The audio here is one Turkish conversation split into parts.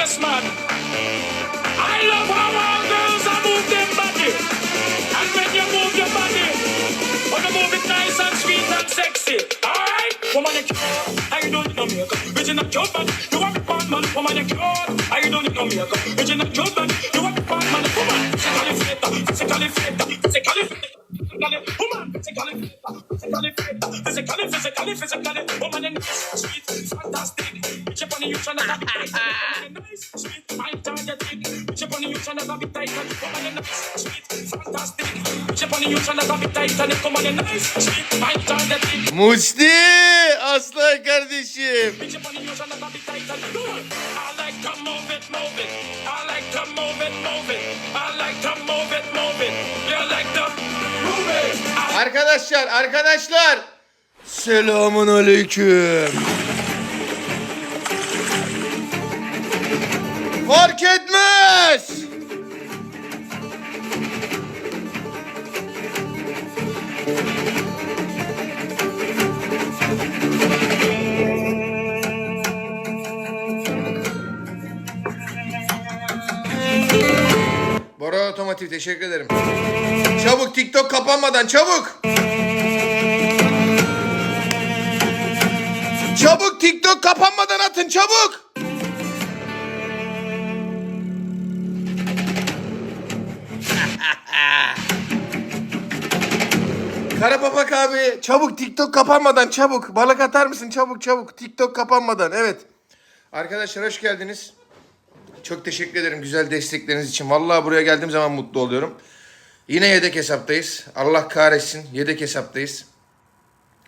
case, man. I love how all girls are move them body. And when you move your body, when you move it nice and sweet and sexy. Alright, woman, you cute. I don't need no makeup. Original cute man. You are the fun man. Woman, you cute. I don't need no makeup. Original cute man. You are the fun man. Woman, physically fit, physically fit, physically fit. Woman, physically fit, physically fit, physically, physically, physically, woman, and sweet, fantastic. You, tight. Woman, and nice, sweet, my target. Bitch up on you, tryna have it tight. Woman, and nice, sweet, fantastic. Bitch up on you, tryna have it tight. And come on, and nice, sweet, my target. Musti aslan kardeşim. Bitch up on you, tryna have it tight. And do it. I like to move it, move it. I like to move it, move it. I like to move it, move it. You like to move it. I Arkadaşlar arkadaşlar. Selamun aleyküm. Fark etmez. Bora Otomotiv teşekkür ederim. Çabuk TikTok kapanmadan çabuk. Çabuk TikTok kapanmadan atın çabuk. Karapapak abi çabuk TikTok kapanmadan çabuk. Balık atar mısın çabuk çabuk. TikTok kapanmadan evet. Arkadaşlar hoş geldiniz. Çok teşekkür ederim güzel destekleriniz için. Vallahi buraya geldiğim zaman mutlu oluyorum. Yine yedek hesaptayız. Allah kahretsin yedek hesaptayız.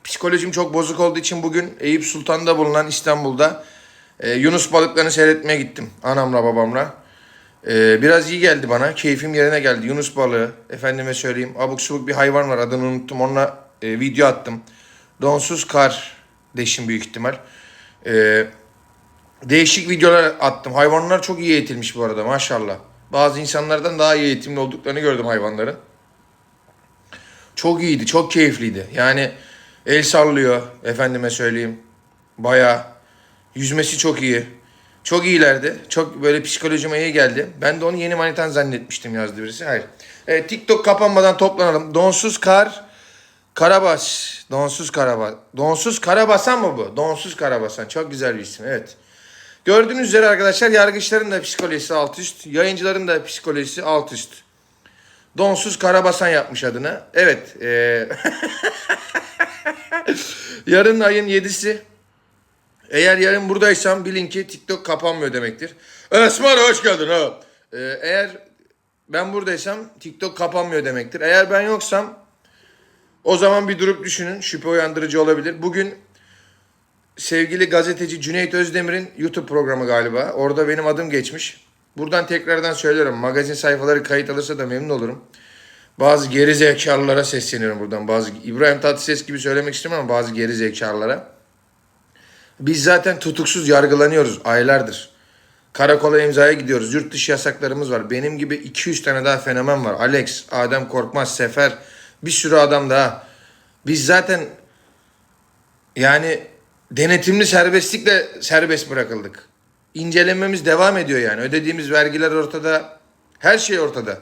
Psikolojim çok bozuk olduğu için bugün Eyüp Sultan'da bulunan İstanbul'da e, Yunus balıklarını seyretmeye gittim. Anamla babamla. E, biraz iyi geldi bana. Keyfim yerine geldi. Yunus balığı. Efendime söyleyeyim. Abuk subuk bir hayvan var. Adını unuttum. Onunla e, video attım. Donsuz kar deşim büyük ihtimal. E, değişik videolar attım. Hayvanlar çok iyi eğitilmiş bu arada maşallah. Bazı insanlardan daha iyi eğitimli olduklarını gördüm hayvanların. Çok iyiydi, çok keyifliydi. Yani el sallıyor efendime söyleyeyim. Bayağı yüzmesi çok iyi. Çok iyilerdi. Çok böyle psikolojime iyi geldi. Ben de onu yeni manitan zannetmiştim yazdı birisi. Hayır. Evet, TikTok kapanmadan toplanalım. Donsuz kar Karabas. Donsuz Karabas. Donsuz Karabasan mı bu? Donsuz Karabasan. Çok güzel bir isim. Evet. Gördüğünüz üzere arkadaşlar yargıçların da psikolojisi alt üst. Yayıncıların da psikolojisi alt üst. Donsuz Karabasan yapmış adını. Evet. eee, yarın ayın 7'si. Eğer yarın buradaysam bilin ki TikTok kapanmıyor demektir. Esmer hoş geldin ha. Eee, eğer ben buradaysam TikTok kapanmıyor demektir. Eğer ben yoksam o zaman bir durup düşünün. Şüphe uyandırıcı olabilir. Bugün sevgili gazeteci Cüneyt Özdemir'in YouTube programı galiba. Orada benim adım geçmiş. Buradan tekrardan söylüyorum. Magazin sayfaları kayıt alırsa da memnun olurum. Bazı geri zekalılara sesleniyorum buradan. Bazı İbrahim Tatlıses gibi söylemek istemiyorum ama bazı geri zekalılara. Biz zaten tutuksuz yargılanıyoruz aylardır. Karakola imzaya gidiyoruz. Yurt dışı yasaklarımız var. Benim gibi 200 tane daha fenomen var. Alex, Adem Korkmaz, Sefer, bir sürü adam daha. Biz zaten yani denetimli serbestlikle serbest bırakıldık. İncelememiz devam ediyor yani. Ödediğimiz vergiler ortada. Her şey ortada.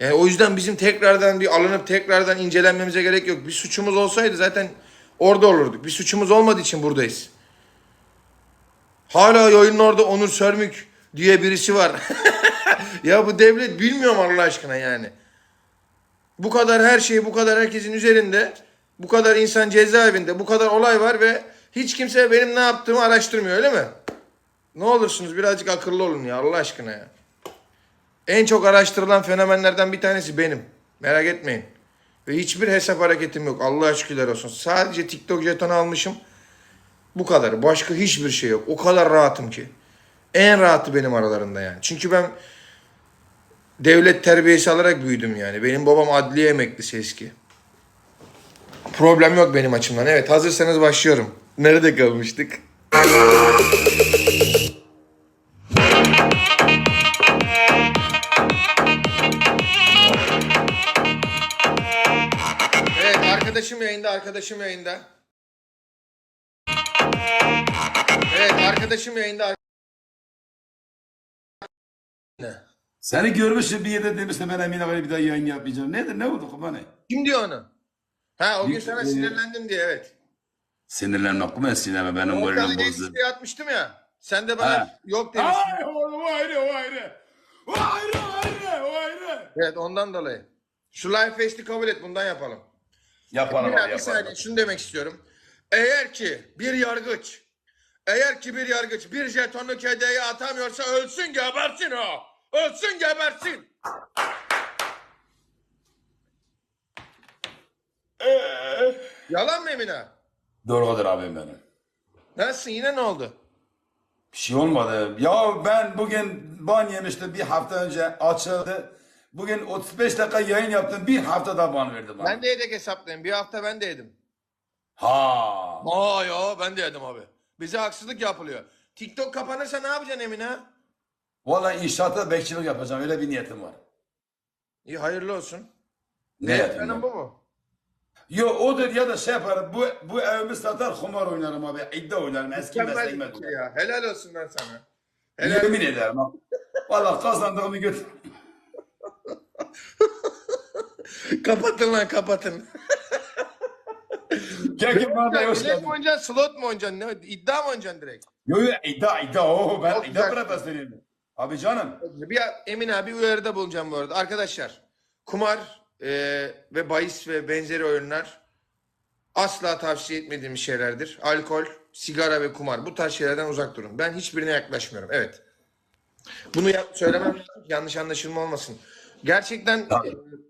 Yani o yüzden bizim tekrardan bir alınıp tekrardan incelenmemize gerek yok. Bir suçumuz olsaydı zaten orada olurduk. Bir suçumuz olmadığı için buradayız. Hala yayının orada Onur Sörmük diye birisi var. ya bu devlet bilmiyorum Allah aşkına yani. Bu kadar her şey bu kadar herkesin üzerinde. Bu kadar insan cezaevinde. Bu kadar olay var ve hiç kimse benim ne yaptığımı araştırmıyor öyle mi? Ne olursunuz birazcık akıllı olun ya Allah aşkına ya. En çok araştırılan fenomenlerden bir tanesi benim. Merak etmeyin. Ve hiçbir hesap hareketim yok. Allah'a şükürler olsun. Sadece TikTok jetonu almışım. Bu kadar. Başka hiçbir şey yok. O kadar rahatım ki. En rahatı benim aralarında yani. Çünkü ben devlet terbiyesi alarak büyüdüm yani. Benim babam adliye emeklisi eski. Problem yok benim açımdan. Evet hazırsanız başlıyorum. Nerede kalmıştık? Evet arkadaşım yayında, arkadaşım yayında. Evet arkadaşım yayında. Seni görmüşüm bir yerde demiştim ben Emine Ağa'yla bir daha yayın yapmayacağım. Nedir ne oldu Kubane? Kim diyor onu? Ha o gün Bir- sana e, sinirlendim diye evet. Sinirlenme Kubane sinirlenme benim moralim bozdu. değişikliğe atmıştım ya. Sen de bana Ha. yok demiştin. Ay oğlum o ayrı o ayrı. O ayrı o ayrı o ayrı. Evet ondan dolayı. Şu live fest'i kabul et bundan yapalım. Yapalım Bir, abi bir yapalım. saniye şunu demek istiyorum. Eğer ki bir yargıç eğer ki bir yargıç bir jetonluk hediye atamıyorsa ölsün gebersin o. Ölsün gebersin. Ee, Yalan mı Emine? Doğrudur abim benim. Nasılsın yine ne oldu? Bir şey olmadı. Ya ben bugün ban yemiştim bir hafta önce açıldı. Bugün 35 dakika yayın yaptım. Bir hafta da ban verdi bana. Ben de yedek hesaplayayım. Bir hafta ben de yedim. Ha. Aa ya ben de yedim abi. Bize haksızlık yapılıyor. TikTok kapanırsa ne yapacaksın Emine? Vallahi inşaatta bekçilik yapacağım. Öyle bir niyetim var. İyi hayırlı olsun. Ne niyetim Benim bu mu? Yo odur ya da şey yaparım. Bu, bu evimi satar kumar oynarım abi. İddia oynarım. Eski bir fikir ya. Helal olsun lan sana. Helal. Yemin ederim. abi. Vallahi kazandığımı götür. kapatın lan kapatın. Kekim bana da hoş mi geldin. oynayacaksın, slot mu oynayacaksın? Ne, iddia mı oynayacaksın direkt? Yo yo iddia iddia. Oo, ben Çok iddia güzel. profesörüyüm. Abi canım. Bir Emin abi uyarıda bulacağım bu arada. Arkadaşlar kumar e, ve bahis ve benzeri oyunlar asla tavsiye etmediğim şeylerdir. Alkol, sigara ve kumar bu tarz şeylerden uzak durun. Ben hiçbirine yaklaşmıyorum. Evet. Bunu yap- söylemem yanlış anlaşılma olmasın. Gerçekten e,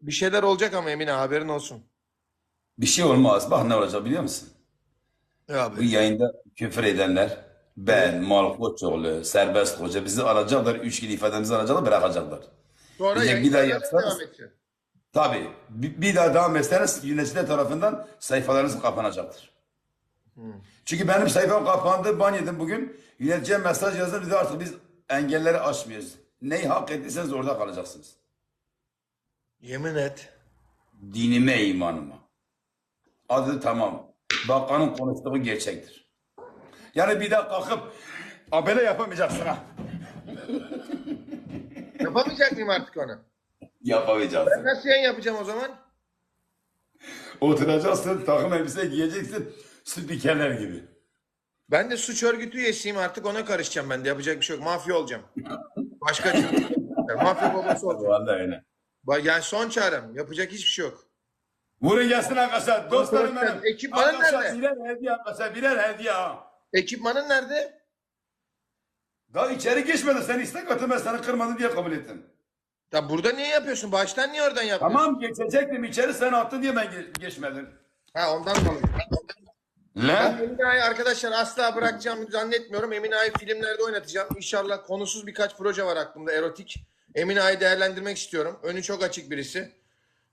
bir şeyler olacak ama Emine haberin olsun. Bir şey olmaz. Bak ne olacak biliyor musun? Ya Bu abi. yayında küfür edenler ben, Mal Koçoğlu, Serbest Hoca bizi alacaklar. Üç gün ifademizi alacaklar bırakacaklar. Sonra Diyecek, bir daha yayınlarına yapsanız- devam. Tabii. Bir, bir daha devam etseniz yöneticiler tarafından sayfalarınız kapanacaktır. Çünkü benim sayfam kapandı. Ban yedim bugün. Yöneticiye mesaj yazdım. Dedi artık biz engelleri aşmıyoruz. Neyi hak ettiyseniz orada kalacaksınız. Yemin et. Dinime, imanıma. Adı tamam. Bakanın konuştuğu gerçektir. Yani bir daha kalkıp abele yapamayacaksın ha. Yapamayacak mıyım artık onu? Yapamayacaksın. Nasıl yayın yapacağım o zaman? Oturacaksın, takım elbise giyeceksin. Spikerler gibi. Ben de suç örgütü üyesiyim artık ona karışacağım ben de yapacak bir şey yok. Mafya olacağım. Başka yok. Mafya babası olacağım. Vallahi öyle. Ba- Yani son çarem. Yapacak hiçbir şey yok. Vurun gelsin arkadaşlar. Dostlarım Arkadaşlar, benim. ekipmanın Arkadaşlar, nerede? Birer hediye arkadaşlar. Birer hediye ha. Ekipmanın nerede? Daha içeri geçmedi. Sen istek atın ben seni kırmadım diye kabul ettim. Ya burada niye yapıyorsun? Baştan niye oradan yapıyorsun? Tamam geçecektim içeri sen attın diye ben ge- geçmedim. Ha ondan dolayı. Ben Ne? Emine Ağa'yı arkadaşlar asla bırakacağımı zannetmiyorum. Emine Ağa'yı filmlerde oynatacağım. İnşallah konusuz birkaç proje var aklımda erotik. Emine Ağa'yı değerlendirmek istiyorum. Önü çok açık birisi.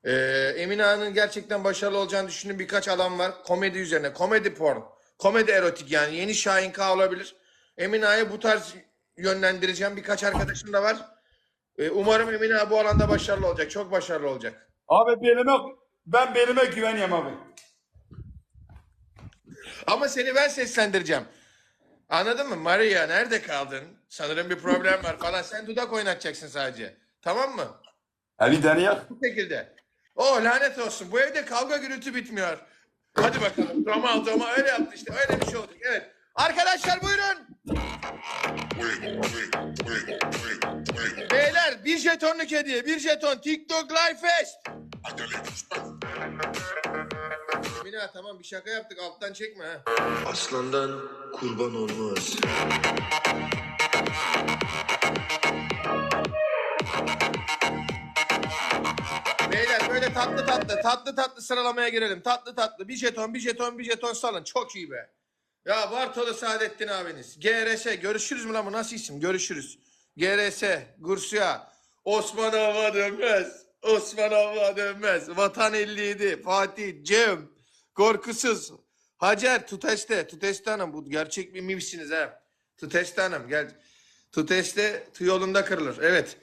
Ee, Emine Ağa'nın gerçekten başarılı olacağını düşündüğüm birkaç alan var. Komedi üzerine. Komedi porn. Komedi erotik yani. Yeni Şahin K olabilir. Emine Ağa'yı bu tarz yönlendireceğim. Birkaç arkadaşım da var. Ee, umarım Emine Ağa bu alanda başarılı olacak. Çok başarılı olacak. Abi belime ben belime güveniyorum abi. Ama seni ben seslendireceğim. Anladın mı? Maria nerede kaldın? Sanırım bir problem var falan. Sen dudak oynatacaksın sadece. Tamam mı? Hadi deneyelim. Bu şekilde. O lanet olsun. Bu evde kavga gürültü bitmiyor. Hadi bakalım. Roma Roma öyle yaptı işte. Öyle bir şey olacak. Evet. Arkadaşlar buyurun. Beyler bir jetonluk hediye. Bir jeton. TikTok Live Fest. Mina tamam bir şaka yaptık. Alttan çekme ha. Aslandan kurban olmaz. Tatlı tatlı tatlı tatlı sıralamaya girelim. Tatlı tatlı bir jeton bir jeton bir jeton salın. Çok iyi be. Ya Bartolo Saadettin abiniz. GRS görüşürüz mü lan bu nasıl isim? Görüşürüz. GRS, Gursuya, Osman Hava dönmez. Osman Hava dönmez. Vatan 57, Fatih, Cem, Korkusuz, Hacer, Tuteste. Tuteste Hanım bu gerçek bir mivsiniz ha. Tuteste Hanım gel. Tuteste tüy yolunda kırılır. Evet.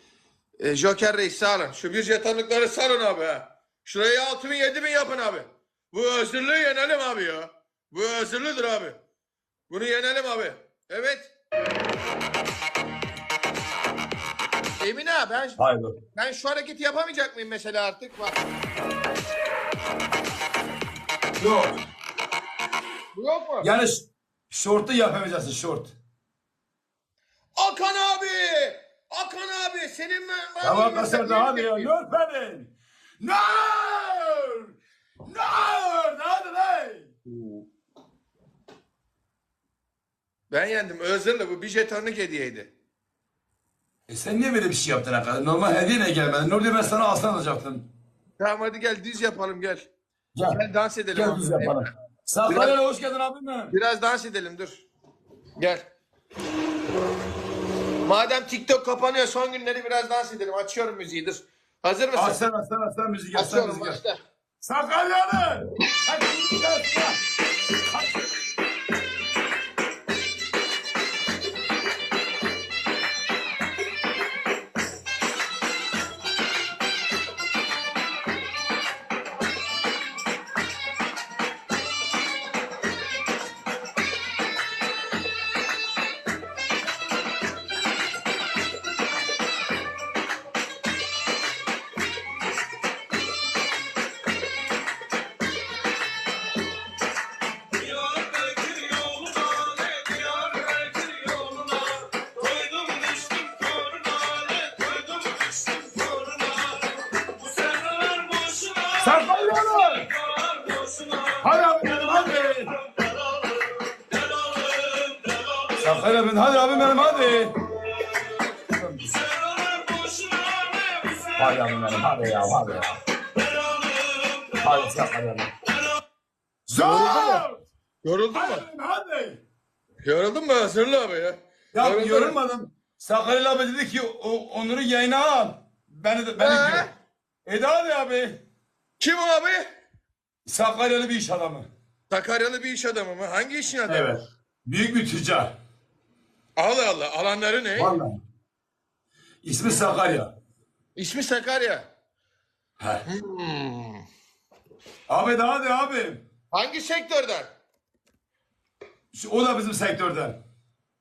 E, Joker Reis sağ olun. Şu bir jetonlukları salın abi ha. Şurayı 6 bin 7 bin yapın abi. Bu özürlüğü yenelim abi ya. Bu özürlüdür abi. Bunu yenelim abi. Evet. Emine ben Hayır. ben şu hareketi yapamayacak mıyım mesela artık? Bak. Yok. Bu yok mu? Yani ş- şortu yapamayacaksın şort. Akan abi! Akan abi senin ben... ben Tamam bilmiyorum, kasar sen da hadi ya. bilmiyor Benim. Nur! Nur! Hadi lan! Ben yendim. Özürle bu bir jetonluk hediyeydi. E sen niye böyle bir şey yaptın arkadaş? Normal hediye ne gelmedi? Normalde ben sana aslan alacaktım. Tamam hadi gel düz yapalım gel. Gel. Gel dans edelim. Gel abi. biz yapalım. Sakarya'ya hoş geldin abim. Biraz dans edelim dur. Gel. Madem TikTok kapanıyor son günleri biraz dans edelim. Açıyorum müziği dur. Hazır mısın? Aslan aslan aslan müzik aslan Açıyorum müzik. Sakarya'nın! Hadi müzik aslan! Diyarbakır Hadi abim benim hadi ya hadi ya. Hadi Sakarya'nın. delalım Zor! Yoruldun mu? Hadi hadi! Yoruldun mu Hazırlı abi ya? Ya Yoruldun mu? yorulmadım. Sakarya abi dedi ki o, Onur'u yayına al. Beni de beni diyor. Eda abi abi. Kim o abi? Sakaryalı bir iş adamı. Sakaryalı bir iş adamı mı? Hangi işin adamı? Büyük bir tüccar. Allah Allah. Alanları ne? Vallahi. İsmi Sakarya. İsmi Sakarya. He. Hmm. Abi de hadi abi. Hangi sektörden? Şu- O da bizim sektörden.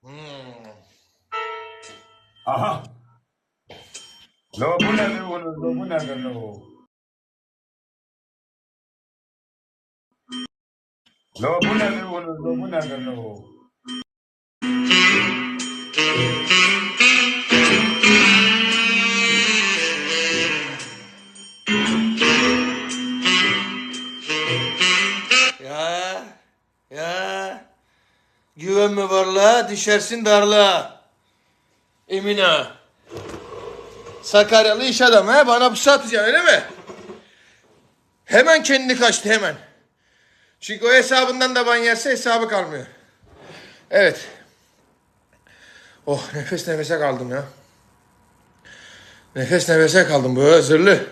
Hmm. Aha. Lo bu ne lo lo bu ne lo. Lo bu ne lo lo bu ne. Ya düşersin darlığa. Emine. Sakaryalı iş adamı he bana pusu atacaksın öyle mi? Hemen kendini kaçtı hemen. Çünkü o hesabından da ban yerse hesabı kalmıyor. Evet. Oh nefes nefese kaldım ya. Nefes nefese kaldım bu hazırlı.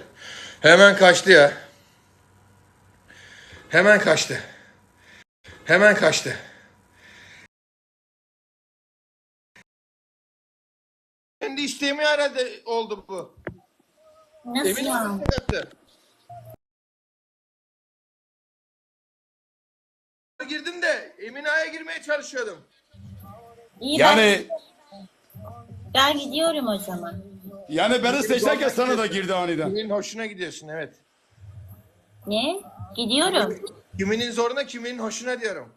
Hemen kaçtı ya. Hemen kaçtı. Hemen kaçtı. İsteğimi herhalde oldu bu. Nasıl Emin ya? misin? Girdim de Emine'ye girmeye çalışıyordum. İyi Yani ben, ben gidiyorum o zaman. yani beni seçerken sana da girdi aniden. Kiminin hoşuna gidiyorsun evet. Ne? Gidiyorum. Kiminin zoruna kiminin hoşuna diyorum.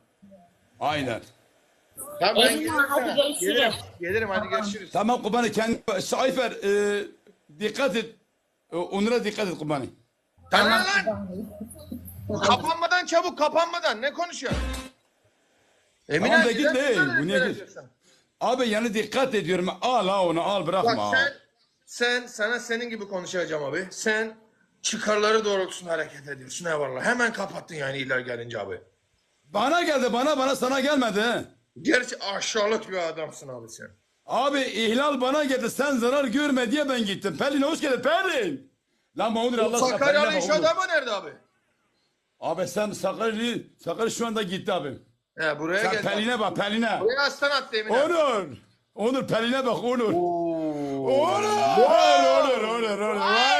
Aynen. Tamam ben Eyvallah, gelirim hadi görüşürüz. Gelirim, gelirim hadi görüşürüz. Tamam kubanı kendi Sayfer e, dikkat et. E, Onur'a dikkat et kubanı. Tamam lan. Kapanmadan çabuk kapanmadan ne konuşuyorsun? Emine Tamam da git böyle bu niye git? Abi yani dikkat ediyorum. Al ha onu al Bak bırakma. sen, sen sana senin gibi konuşacağım abi. Sen çıkarları doğrultusunda hareket ediyorsun eyvallah. Hemen kapattın yani iler gelince abi. Bana geldi bana bana sana gelmedi. he. Gerçi aşağılık bir adamsın abi sen. Abi ihlal bana geldi sen zarar görme diye ben gittim. Pelin hoş geldin Pelin. Lan Mahmut Allah Sakaryalı iş adamı nerede abi? Abi sen Sakarya, Sakarya şu anda gitti abi. He buraya Sen gel. Pelin'e bak Pelin'e. Buraya aslan attı Emine. Onur. Onur Pelin'e bak Onur. Onur. Onur Onur Onur. Wow.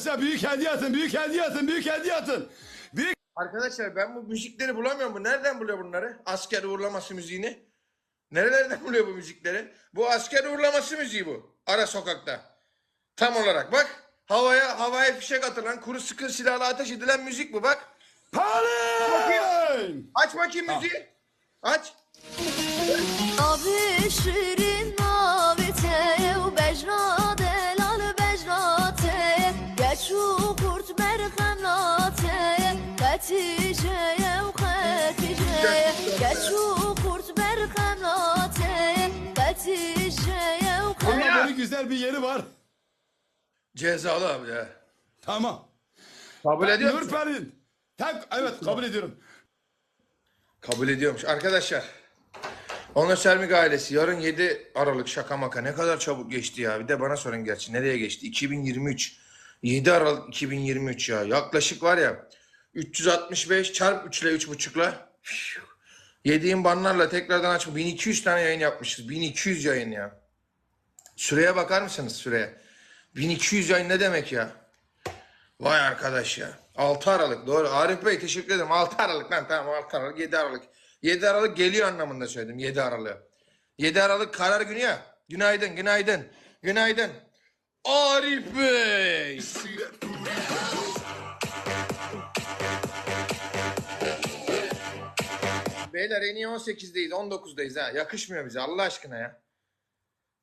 Arkadaşlar büyük hediye atın, büyük hediye atın, büyük hediye atın. Büyük Arkadaşlar ben bu müzikleri bulamıyorum. Bu nereden buluyor bunları? Asker uğurlaması müziğini. Nerelerden buluyor bu müzikleri? Bu asker uğurlaması müziği bu. Ara sokakta. Tam olarak bak. Havaya havaya fişek atılan, kuru sıkı silahla ateş edilen müzik bu bak. Palin! Aç bakayım müziği. Aç. Abi Katiceye u katiceye Geçu kurt merhamnate Katiceye u Ama böyle güzel bir yeri var. Cezalı abi ya. Tamam. Kabul ediyor Nur musun? Pelin. Tek, evet kabul ediyorum. Kabul ediyormuş. Arkadaşlar. Onur Sermik ailesi yarın 7 Aralık şaka maka ne kadar çabuk geçti ya. Bir de bana sorun gerçi nereye geçti? 2023. 7 Aralık 2023 ya. Yaklaşık var ya 365 çarp 3 ile 3.5'la yediğim banlarla tekrardan açma. 1200 tane yayın yapmışız. 1200 yayın ya. Süreye bakar mısınız süreye? 1200 yayın ne demek ya? Vay arkadaş ya. 6 Aralık doğru. Arif Bey teşekkür ederim. 6 Aralık lan tamam 6 Aralık 7 Aralık. 7 Aralık geliyor anlamında söyledim 7 Aralık. 7 Aralık karar günü ya. Günaydın günaydın. Günaydın. Arif Bey. Beyler en iyi 18'deyiz 19'dayız ha. Yakışmıyor bize Allah aşkına ya.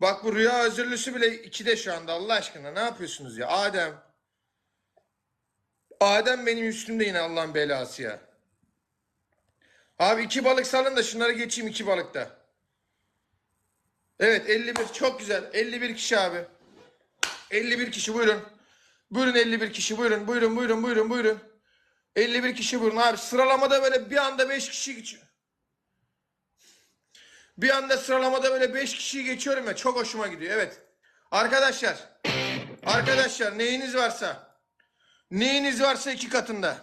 Bak bu rüya özürlüsü bile 2'de şu anda Allah aşkına ne yapıyorsunuz ya Adem. Adem benim üstümde yine Allah'ın belası ya. Abi iki balık salın da şunları geçeyim iki balıkta. Evet 51 çok güzel. 51 kişi abi. 51 kişi buyurun. Buyurun 51 kişi buyurun buyurun buyurun buyurun buyurun. 51 kişi buyurun abi sıralamada böyle bir anda 5 kişi. Bir anda sıralamada böyle 5 kişiyi geçiyorum ya çok hoşuma gidiyor evet. Arkadaşlar arkadaşlar neyiniz varsa Neyiniz varsa iki katında.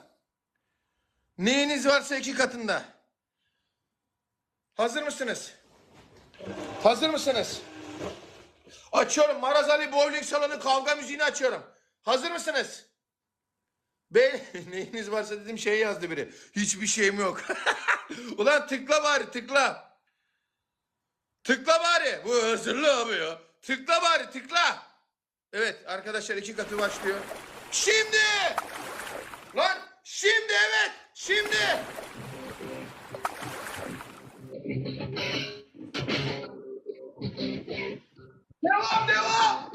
Neyiniz varsa iki katında. Hazır mısınız? Hazır mısınız? Açıyorum. Maraz Ali Bowling Salonu kavga müziğini açıyorum. Hazır mısınız? Be neyiniz varsa dedim şey yazdı biri. Hiçbir şeyim yok. Ulan tıkla bari tıkla. Tıkla bari. Bu hazırlı abi. Tıkla bari tıkla. Evet arkadaşlar iki katı başlıyor. Şimdi! Lan şimdi evet şimdi! Devam devam!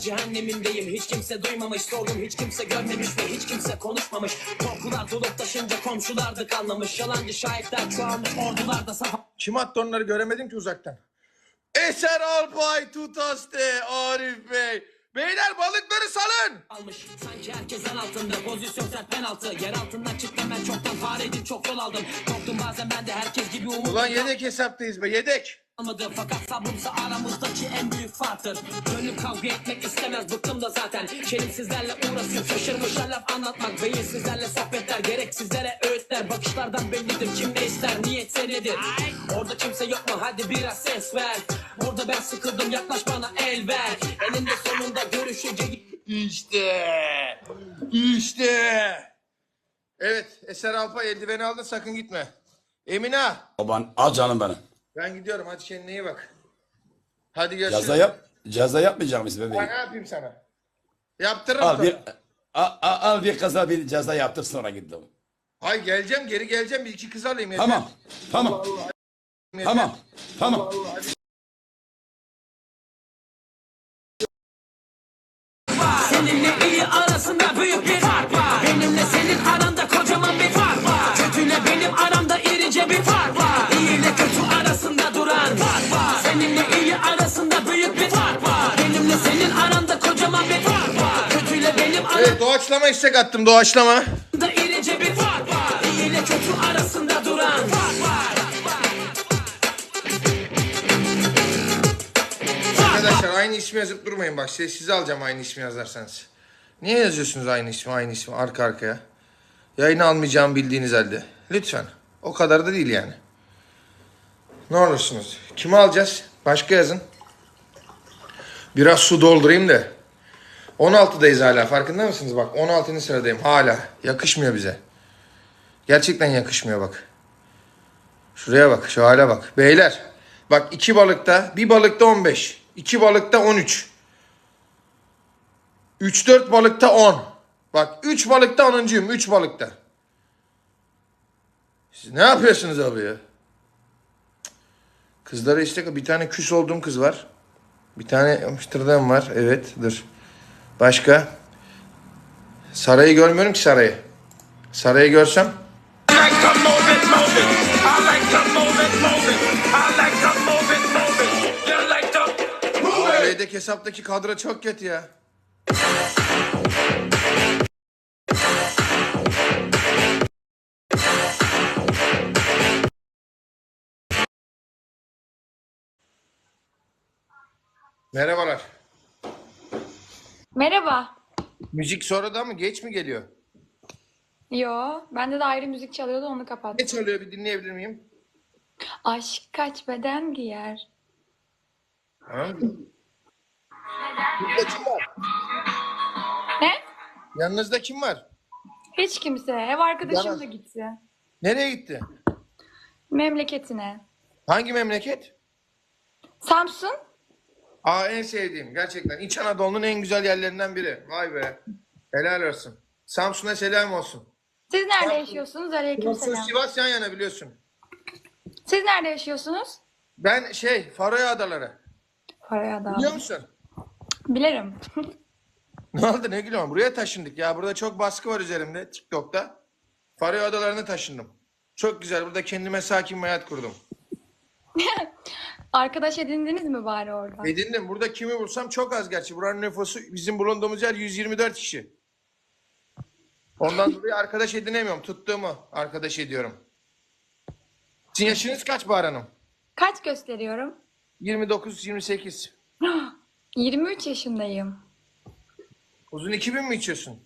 cehennemindeyim. Hiç kimse duymamış sordum Hiç kimse görmemiş ve hiç kimse konuşmamış. Korkular dolup taşınca komşular da kanlamış Yalancı şahitler çoğalmış ordularda saf Kim attı onları? Göremedim ki uzaktan. Eser Alpay Tutaste Arif Bey. Beyler balıkları salın. almış. Sanki herkes el altında. Pozisyon sert penaltı. Yer altından çıktım ben. Çoktan Faredim çok yol aldım. Korktum bazen ben de herkes gibi umut Ulan yedek hesaptayız be yedek. Almadı fakat sabrımsa aramızdaki en büyük farktır. Gönlüm kavga etmek istemez bıktım da zaten. Şerefsizlerle uğraşıp şaşırmışlar laf anlatmak. Beyinsizlerle sohbetler gereksizlere öğütler. Bakışlardan bellidir kim ne ister niyetse nedir Orada kimse yok mu? Hadi biraz ses ver. Burada ben sıkıldım yaklaş bana el ver. Eninde sonunda görüşeceğiz İşte. İşte. Evet Eser Alpay eldiveni aldın sakın gitme. Emine. Baban al canım benim. Ben gidiyorum hadi kendine iyi bak. Hadi görüşürüz. Ceza yap. Ceza yapmayacak mısın Ben bebeğim? ne yapayım sana? Yaptırırım Al sana. bir al, al, al bir kıza bir ceza yaptır sonra git oğlum. Hay geleceğim geri geleceğim bir iki kız alayım yeter. Tamam. Tamam. Yeter. Tamam. Tamam. Seninle iyi arasında büyük bir iyi arasında büyük bir fark var Benimle senin aranda kocaman Doğaçlama istek attım doğaçlama. Da irice bir fark var İyi ile kötü arasında duran fark var Arkadaşlar aynı ismi yazıp durmayın bak sessize alacağım aynı ismi yazarsanız. Niye yazıyorsunuz aynı ismi aynı ismi arka arkaya? Yayını almayacağım bildiğiniz halde. Lütfen. O kadar da değil yani. Ne olursunuz. Kimi alacağız? Başka yazın. Biraz su doldurayım da. 16'dayız hala farkında mısınız? Bak 16. sıradayım hala. Yakışmıyor bize. Gerçekten yakışmıyor bak. Şuraya bak, şu hale bak. Beyler, bak iki balıkta, bir balıkta 15, iki balıkta 13. 3-4 balıkta 10. Bak 3 balıkta 10'uncuyum, 3 balıkta. Siz ne yapıyorsunuz abi ya? Kızlara istek, bir tane küs olduğum kız var. Bir tane Amsterdam var, evet, dur. Başka? Sarayı görmüyorum ki sarayı. Sarayı görsem I like to move it, move Merhabalar. Merhaba. Müzik sonradan mı? Geç mi geliyor? Yo, bende de ayrı müzik çalıyordu onu kapattım. Ne çalıyor bir dinleyebilir miyim? Aşk kaç beden giyer. Burada kim var? Ne? Yanınızda kim var? Hiç kimse. Ev arkadaşım Yalan. da gitti. Nereye gitti? Memleketine. Hangi memleket? Samsun? Aa en sevdiğim gerçekten. İç Anadolu'nun en güzel yerlerinden biri. Vay be. Helal olsun. Samsun'a selam olsun. Siz nerede Samsun. yaşıyorsunuz? Aleyküm Samsun selam. Sivas yan yana biliyorsun. Siz nerede yaşıyorsunuz? Ben şey Faroe Adaları. Paraya da. Biliyor musun? Bilirim. Ne oldu ne gülüyorsun? Buraya taşındık ya. Burada çok baskı var üzerimde TikTok'ta. Faroe Adaları'na taşındım. Çok güzel. Burada kendime sakin bir hayat kurdum. Arkadaş edindiniz mi bari orada? Edindim. Burada kimi vursam çok az gerçi. Buranın nüfusu bizim bulunduğumuz yer 124 kişi. Ondan dolayı arkadaş edinemiyorum. Tuttuğumu arkadaş ediyorum. Sizin yaşınız kaç Bahar Hanım? Kaç gösteriyorum? 29-28. 23 yaşındayım. Uzun 2000 mi içiyorsun?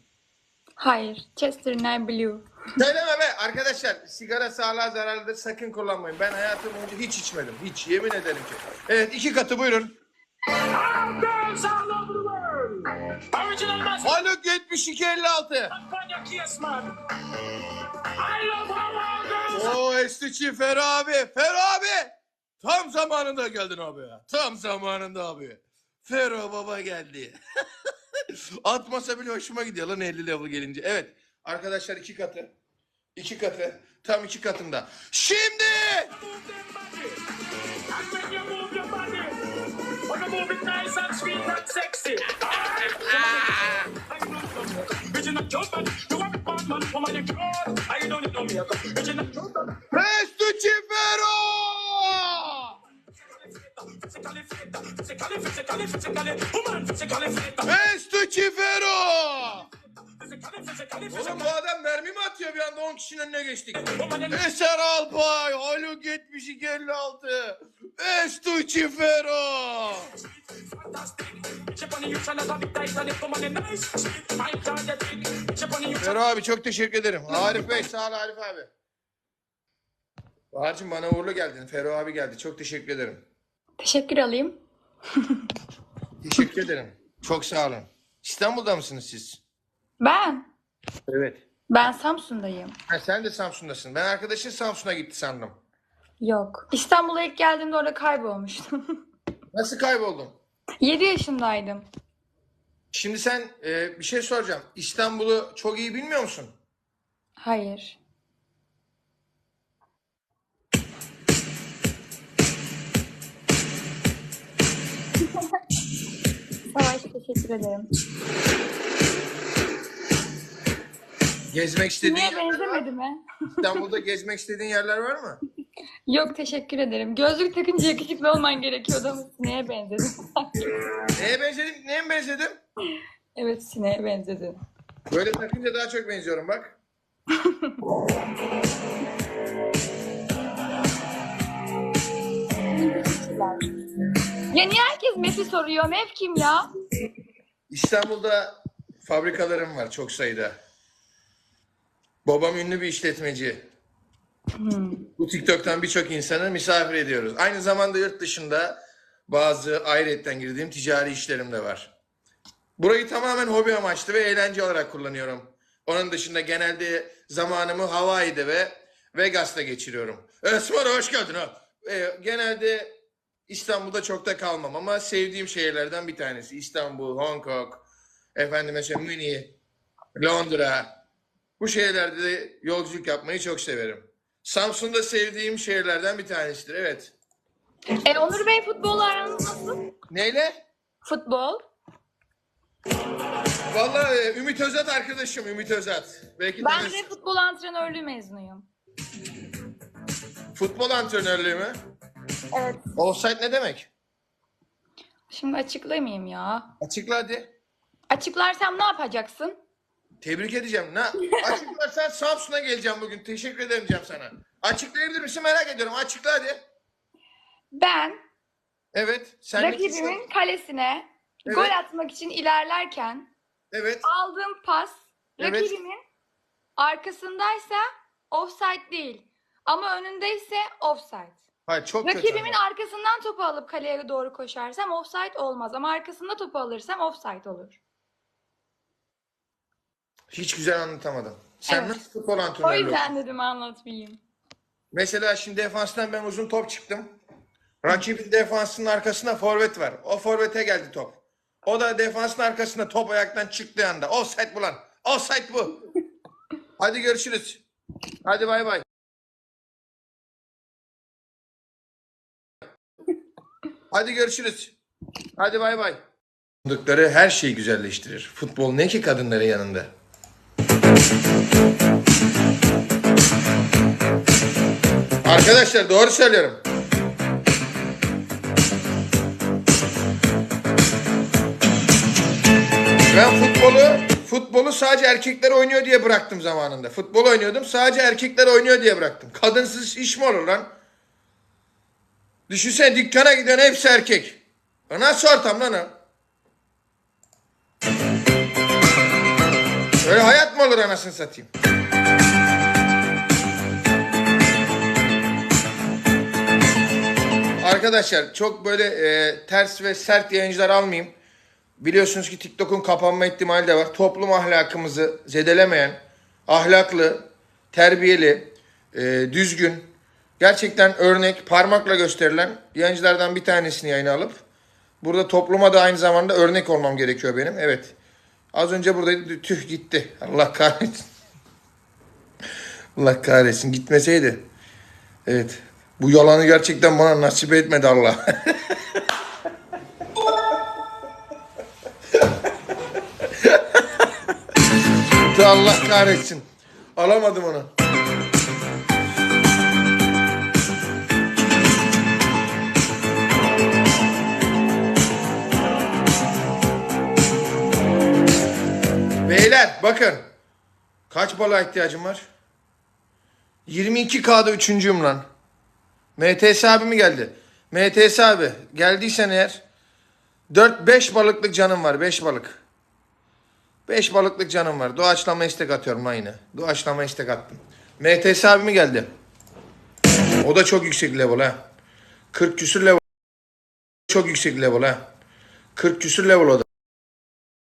Hayır. Chester Night Blue. Söyleme be arkadaşlar sigara sağlığa zararlıdır sakın kullanmayın. Ben hayatım boyunca hiç içmedim. Hiç yemin ederim ki. Evet iki katı buyurun. Haluk 7256. Cognac yes, man. I love Oo Estiçi Fer abi. Fer abi. Tam zamanında geldin abi ya. Tam zamanında abi. Fero baba geldi. Atmasa bile hoşuma gidiyor lan 50 level gelince. Evet arkadaşlar iki katı. İki katı. Tam iki katında. Şimdi move them body. And Oğlum bu adam mermi mi atıyor bir anda 10 kişinin önüne geçtik. Eser Alpay, Haluk 72 56. Estuçi Fero. fantastic. Chip on the youth and a big tight and it woman in nice, sweet, my God, you dig. Chip on the youth Fero abi çok teşekkür ederim. Arif Bey sağ ol Arif abi. Bahar'cığım bana uğurlu geldin. Fero abi geldi. Çok teşekkür ederim. Teşekkür alayım. Teşekkür ederim. Çok sağ olun. İstanbul'da mısınız siz? Ben. Evet. Ben Samsun'dayım. Ha, sen de Samsun'dasın. Ben arkadaşın Samsun'a gitti sandım. Yok. İstanbul'a ilk geldiğimde orada kaybolmuştum. Nasıl kayboldun? 7 yaşındaydım. Şimdi sen e, bir şey soracağım. İstanbul'u çok iyi bilmiyor musun? Hayır. Savaş teşekkür ederim. Gezmek istediğin Niye benzemedi mi? İstanbul'da gezmek istediğin yerler var mı? Yok teşekkür ederim. Gözlük takınca yakışıklı olman gerekiyordu ama sineğe benzedin. Neye benzedim? Neye mi benzedim? evet sineğe benzedin. Böyle takınca daha çok benziyorum bak. Ya niye herkes Mef'i soruyor? Mef kim ya? İstanbul'da fabrikalarım var çok sayıda. Babam ünlü bir işletmeci. Bu TikTok'tan birçok insanı misafir ediyoruz. Aynı zamanda yurt dışında bazı ayrıyetten girdiğim ticari işlerim de var. Burayı tamamen hobi amaçlı ve eğlence olarak kullanıyorum. Onun dışında genelde zamanımı Hawaii'de ve Vegas'ta geçiriyorum. Esmer hoş geldin ha. Ee, genelde İstanbul'da çok da kalmam ama sevdiğim şehirlerden bir tanesi. İstanbul, Hong Kong, efendim mesela Münih, Londra. Bu şehirlerde de yolculuk yapmayı çok severim. Samsun'da sevdiğim şehirlerden bir tanesidir. Evet. E, Onur Bey futbolla aranız nasıl? Neyle? Futbol. Vallahi e, Ümit Özat arkadaşım Ümit Özat. Belki de Ben de futbol antrenörlüğü mezunuyum. futbol antrenörlüğü mü? Evet. Offside ne demek? Şimdi açıklamayayım ya. Açıkla hadi. Açıklarsam ne yapacaksın? Tebrik edeceğim. Ne? Açıklarsan Samsun'a geleceğim bugün. Teşekkür ederim Cem sana. Açıklayabilir misin merak ediyorum. Açıkla hadi. Ben Evet. Sen rakibimin kalesine Evet. gol atmak için ilerlerken Evet. aldığım pas Evet. rakibimin arkasındaysa offside değil. Ama önündeyse offside. Hayır çok kötü. Rakibimin arkasından topu alıp kaleye doğru koşarsam offside olmaz ama arkasında topu alırsam offside olur. Hiç güzel anlatamadım. Sen Evet. nasıl futbol O antrenörlüğü? yüzden dedim anlatmayayım. Mesela şimdi defanstan ben uzun top çıktım. Rakibin defansının arkasında forvet var. O forvete geldi top. O da defansın arkasında top ayaktan çıktığı anda. Offside bu lan. Offside bu. Hadi görüşürüz. Hadi bay bay. Hadi görüşürüz. Hadi bay bay. Yaptıkları her şeyi güzelleştirir. Futbol ne ki kadınların yanında? Arkadaşlar doğru söylüyorum. Ben futbolu futbolu sadece erkekler oynuyor diye bıraktım zamanında. Futbol oynuyordum sadece erkekler oynuyor diye bıraktım. Kadınsız iş mi olur lan? Düşünsene dükkana giden hepsi erkek. Nasıl ortam lan o? Öyle hayat mı olur anasını satayım? Arkadaşlar çok böyle e, ters ve sert yayıncılar almayayım. Biliyorsunuz ki TikTok'un kapanma ihtimali de var. Toplum ahlakımızı zedelemeyen, ahlaklı, terbiyeli, e, düzgün, gerçekten örnek, parmakla gösterilen yayıncılardan bir tanesini yayına alıp burada topluma da aynı zamanda örnek olmam gerekiyor benim. Evet. Az önce buradaydı. Tüh gitti. Allah kahretsin. Allah kahretsin. Gitmeseydi. Evet. Bu yalanı gerçekten bana nasip etmedi Allah. Allah kahretsin. Alamadım onu. Beyler bakın. Kaç balığa ihtiyacım var? 22K'da üçüncüyüm lan. MTS abi mi geldi? MTS abi geldiysen eğer 4-5 balıklık canım var 5 balık. 5 balıklık canım var. Doğaçlama istek atıyorum lan yine. Doğaçlama istek attım. MTS abi mi geldi? O da çok yüksek level ha. 40 küsür level. Çok yüksek level ha. 40 küsür level o da.